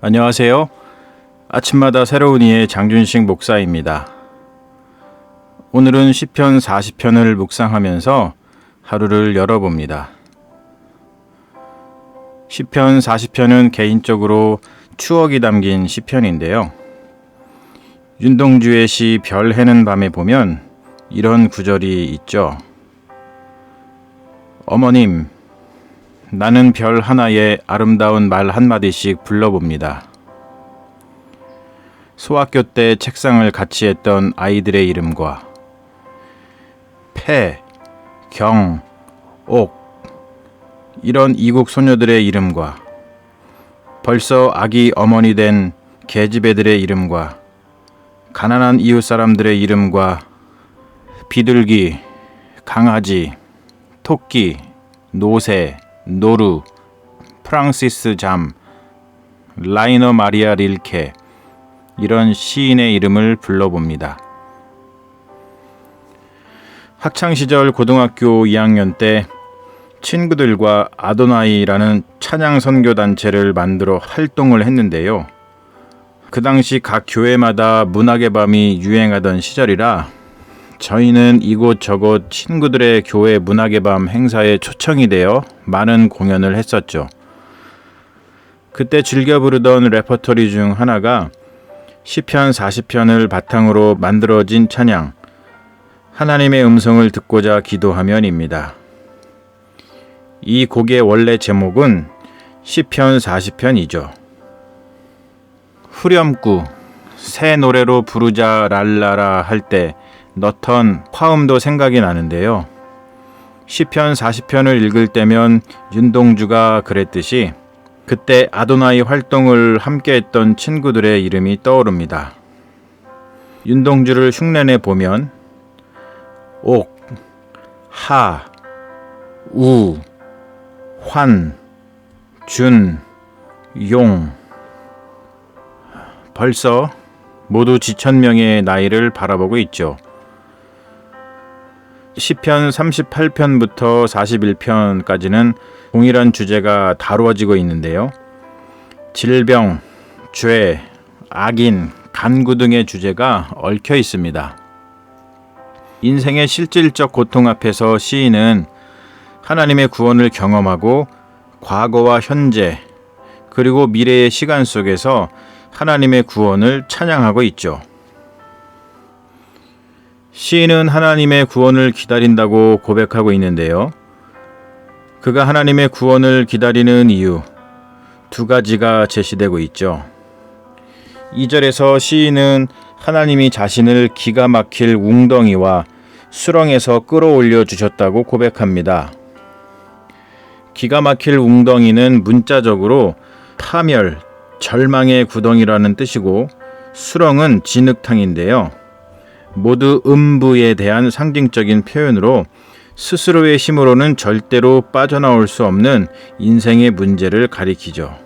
안녕하세요. 아침마다 새로운 이의 장준식 목사입니다. 오늘은 시편 40편을 묵상하면서 하루를 열어봅니다. 시편 40편은 개인적으로 추억이 담긴 시편인데요. 윤동주의 시 별 해는 밤에 보면 이런 구절이 있죠. 어머님, 나는 별 하나에 아름다운 말 한마디씩 불러봅니다. 소학교 때 책상을 같이 했던 아이들의 이름과 폐, 경, 옥 이런 이국 소녀들의 이름과 벌써 아기 어머니 된 계집애들의 이름과 가난한 이웃 사람들의 이름과 비둘기, 강아지, 토끼, 노새, 노루, 프랑시스 잠, 라이너 마리아 릴케 이런 시인의 이름을 불러봅니다. 학창 시절 고등학교 2학년 때 친구들과 아도나이라는 찬양 선교 단체를 만들어 활동을 했는데요. 그 당시 각 교회마다 문학의 밤이 유행하던 시절이라 저희는 이곳저곳 친구들의 교회 문학의 밤 행사에 초청이 되어 많은 공연을 했었죠. 그때 즐겨 부르던 레퍼토리 중 하나가 시편 40편을 바탕으로 만들어진 찬양 하나님의 음성을 듣고자 기도하면입니다. 이 곡의 원래 제목은 시편 40편이죠. 후렴구 새 노래로 부르자 랄라라 할 때 넣던 화음도 생각이 나는데요. 시편 40편을 읽을 때면 윤동주가 그랬듯이 그때 아도나이 활동을 함께 했던 친구들의 이름이 떠오릅니다. 윤동주를 흉내내 보면 옥, 하, 우, 환, 준, 용 벌써 모두 지천명의 나이를 바라보고 있죠. 시편 38편부터 41편까지는 동일한 주제가 다루어지고 있는데요. 질병, 죄, 악인, 간구 등의 주제가 얽혀 있습니다. 인생의 실질적 고통 앞에서 시인은 하나님의 구원을 경험하고 과거와 현재 그리고 미래의 시간 속에서 하나님의 구원을 찬양하고 있죠. 시인은 하나님의 구원을 기다린다고 고백하고 있는데요. 그가 하나님의 구원을 기다리는 이유 두 가지가 제시되고 있죠. 2절에서 시인은 하나님이 자신을 기가 막힐 웅덩이와 수렁에서 끌어올려 주셨다고 고백합니다. 기가 막힐 웅덩이는 문자적으로 파멸, 절망의 구덩이라는 뜻이고 수렁은 진흙탕인데요. 모두 음부에 대한 상징적인 표현으로 스스로의 힘으로는 절대로 빠져나올 수 없는 인생의 문제를 가리키죠.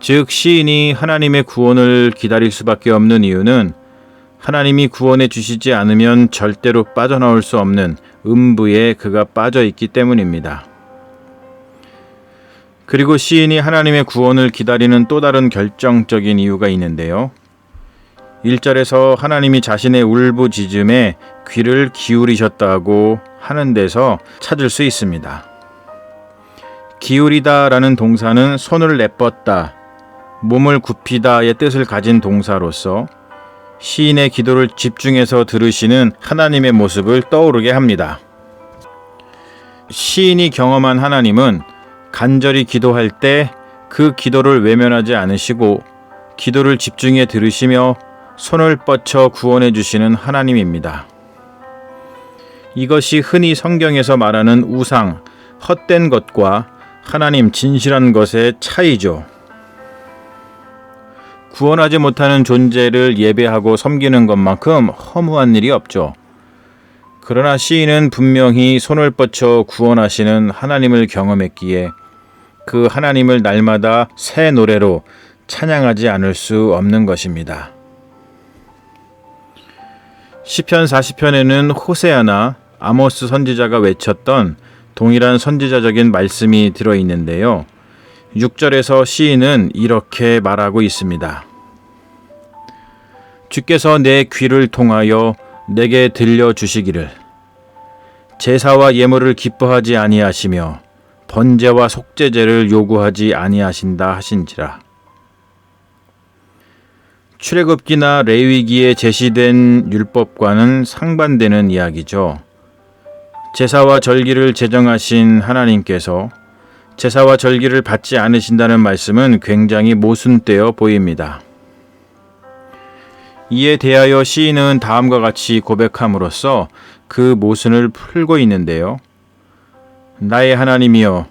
즉, 시인이 하나님의 구원을 기다릴 수밖에 없는 이유는 하나님이 구원해 주시지 않으면 절대로 빠져나올 수 없는 음부에 그가 빠져 있기 때문입니다. 그리고 시인이 하나님의 구원을 기다리는 또 다른 결정적인 이유가 있는데요. 1절에서 하나님이 자신의 울부짖음에 귀를 기울이셨다고 하는 데서 찾을 수 있습니다. 기울이다라는 동사는 손을 내뻗다, 몸을 굽히다의 뜻을 가진 동사로서 시인의 기도를 집중해서 들으시는 하나님의 모습을 떠오르게 합니다. 시인이 경험한 하나님은 간절히 기도할 때 그 기도를 외면하지 않으시고 기도를 집중해 들으시며 손을 뻗쳐 구원해 주시는 하나님입니다. 이것이 흔히 성경에서 말하는 우상, 헛된 것과 하나님 진실한 것의 차이죠. 구원하지 못하는 존재를 예배하고 섬기는 것만큼 허무한 일이 없죠. 그러나 시인은 분명히 손을 뻗쳐 구원하시는 하나님을 경험했기에 그 하나님을 날마다 새 노래로 찬양하지 않을 수 없는 것입니다. 시편 40편에는 호세아나 아모스 선지자가 외쳤던 동일한 선지자적인 말씀이 들어 있는데요. 6절에서 시인은 이렇게 말하고 있습니다. 주께서 내 귀를 통하여 내게 들려 주시기를 제사와 예물을 기뻐하지 아니하시며 번제와 속죄제를 요구하지 아니하신다 하신지라. 출애굽기나 레위기에 제시된 율법과는 상반되는 이야기죠. 제사와 절기를 제정하신 하나님께서 제사와 절기를 받지 않으신다는 말씀은 굉장히 모순되어 보입니다. 이에 대하여 시인은 다음과 같이 고백함으로써 그 모순을 풀고 있는데요. 나의 하나님이여,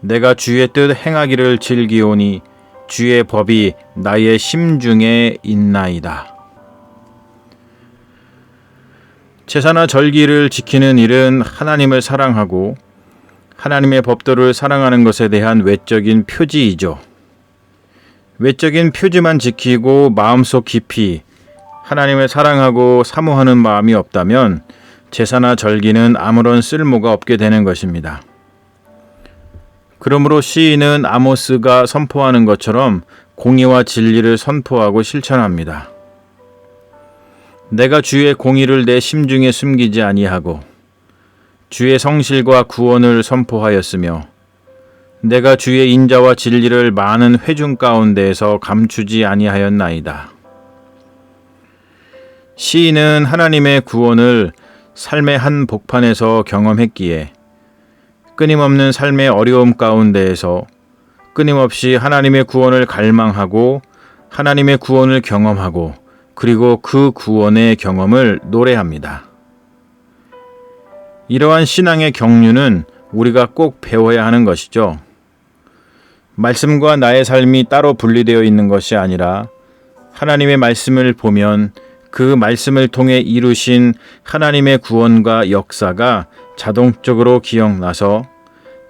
내가 주의 뜻 행하기를 즐기오니 주의 법이 나의 심중에 있나이다. 제사나 절기를 지키는 일은 하나님을 사랑하고 하나님의 법도를 사랑하는 것에 대한 외적인 표지이죠. 외적인 표지만 지키고 마음속 깊이 하나님을 사랑하고 사모하는 마음이 없다면 제사나 절기는 아무런 쓸모가 없게 되는 것입니다. 그러므로 시인은 아모스가 선포하는 것처럼 공의와 진리를 선포하고 실천합니다. 내가 주의 공의를 내 심중에 숨기지 아니하고 주의 성실과 구원을 선포하였으며 내가 주의 인자와 진리를 많은 회중 가운데에서 감추지 아니하였나이다. 시인은 하나님의 구원을 삶의 한 복판에서 경험했기에 끊임없는 삶의 어려움 가운데에서 끊임없이 하나님의 구원을 갈망하고 하나님의 구원을 경험하고 그리고 그 구원의 경험을 노래합니다. 이러한 신앙의 경륜은 우리가 꼭 배워야 하는 것이죠. 말씀과 나의 삶이 따로 분리되어 있는 것이 아니라 하나님의 말씀을 보면 그 말씀을 통해 이루신 하나님의 구원과 역사가 자동적으로 기억나서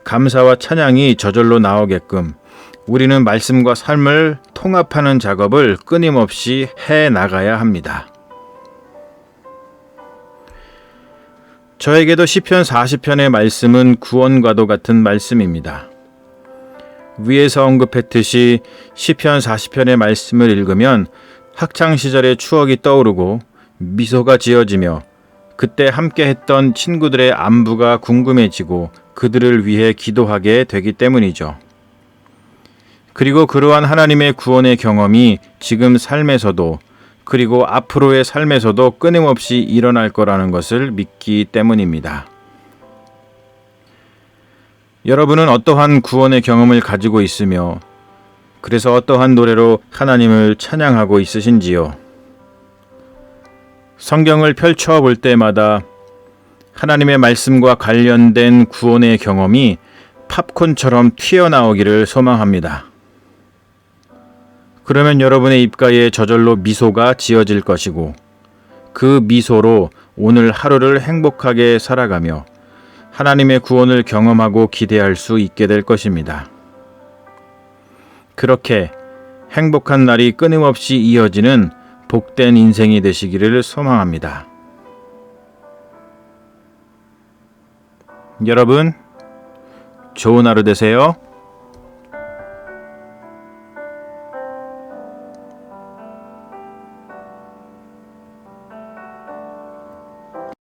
감사와 찬양이 저절로 나오게끔 우리는 말씀과 삶을 통합하는 작업을 끊임없이 해 나가야 합니다. 저에게도 시편 40편의 말씀은 구원과도 같은 말씀입니다. 위에서 언급했듯이 시편 40편의 말씀을 읽으면 학창 시절의 추억이 떠오르고 미소가 지어지며 그때 함께 했던 친구들의 안부가 궁금해지고 그들을 위해 기도하게 되기 때문이죠. 그리고 그러한 하나님의 구원의 경험이 지금 삶에서도 그리고 앞으로의 삶에서도 끊임없이 일어날 거라는 것을 믿기 때문입니다. 여러분은 어떠한 구원의 경험을 가지고 있으며 그래서 어떠한 노래로 하나님을 찬양하고 있으신지요? 성경을 펼쳐 볼 때마다 하나님의 말씀과 관련된 구원의 경험이 팝콘처럼 튀어나오기를 소망합니다. 그러면 여러분의 입가에 저절로 미소가 지어질 것이고 그 미소로 오늘 하루를 행복하게 살아가며 하나님의 구원을 경험하고 기대할 수 있게 될 것입니다. 그렇게 행복한 날이 끊임없이 이어지는 복된 인생이 되시기를 소망합니다. 여러분, 좋은 하루 되세요.